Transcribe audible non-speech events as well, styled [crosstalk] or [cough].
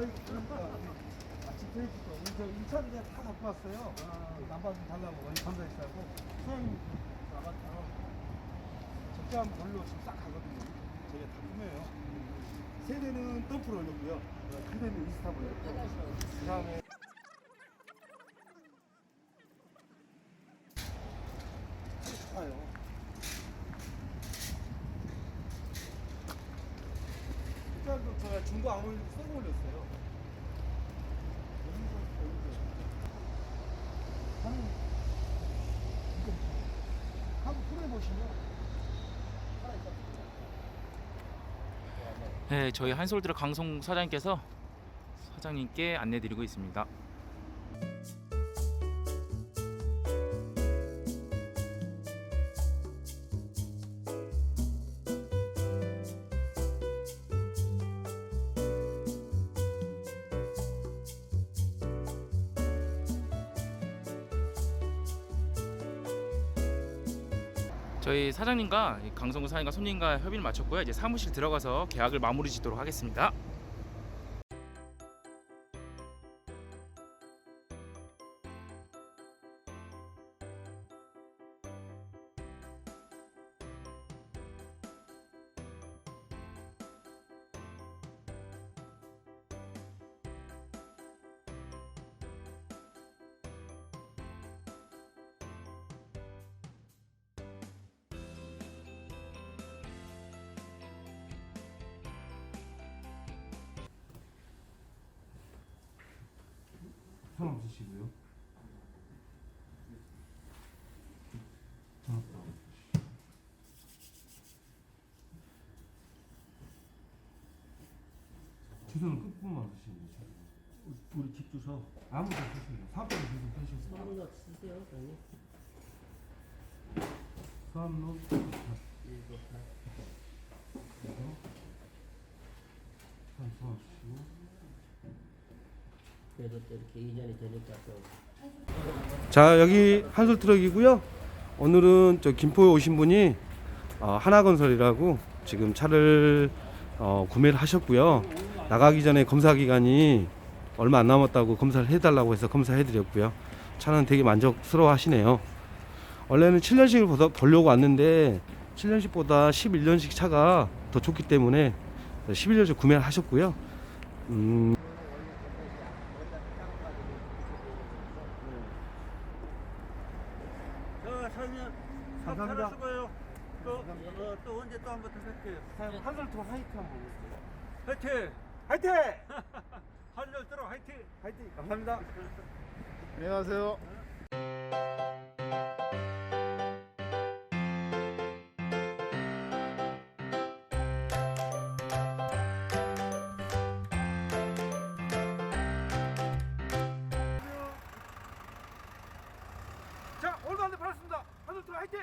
아이 그러니까. 그 꾸며요. 세대는 덤프를 올렸고요. 그대는 이스탑을 올렸고 그 다음에 아요. 중고 아무 일도 써고 올렸어요. 하는 이거 한번 풀어 보시면. 네, 저희 한솔드라 강송 사장님께서 사장님께 안내드리고 있습니다. 저희 사장님과 이 강성구 사장님과 손님과 협의를 마쳤고요. 이제 사무실 들어가서 계약을 마무리 짓도록 하겠습니다. 손 없으시고요. 주소는 끝부분만 쓰시면 돼요. 우리 집 주소 아무도 쓰시면 돼요. 사업자는 계속 쓰셔서 아무나 쓰세요, 형님. 수암로 이거 다. 수암 주시고 자 여기 한솔 트럭이고요. 오늘은 저 김포에 오신 분이 어, 하나건설이라고 지금 차를 어, 구매를 하셨고요. 나가기 전에 검사 기간이 얼마 안 남았다고 검사를 해달라고 해서 검사해 드렸고요. 차는 되게 만족스러워 하시네요. 원래는 7년식을 보려고 왔는데 7년식보다 11년식 차가 더 좋기 때문에 11년식 구매를 하셨고요. 음, 저 사장님 감사합니다. 수고해요. 또, 어, 또 언제 또 한번 더 뵐게요. 한솔 트럭 화이트 한번 보겠습니다. 화이팅! 화이팅! [laughs] 한열 들어 화이팅! 화이팅! 감사합니다. 안녕하세요. 화이팅!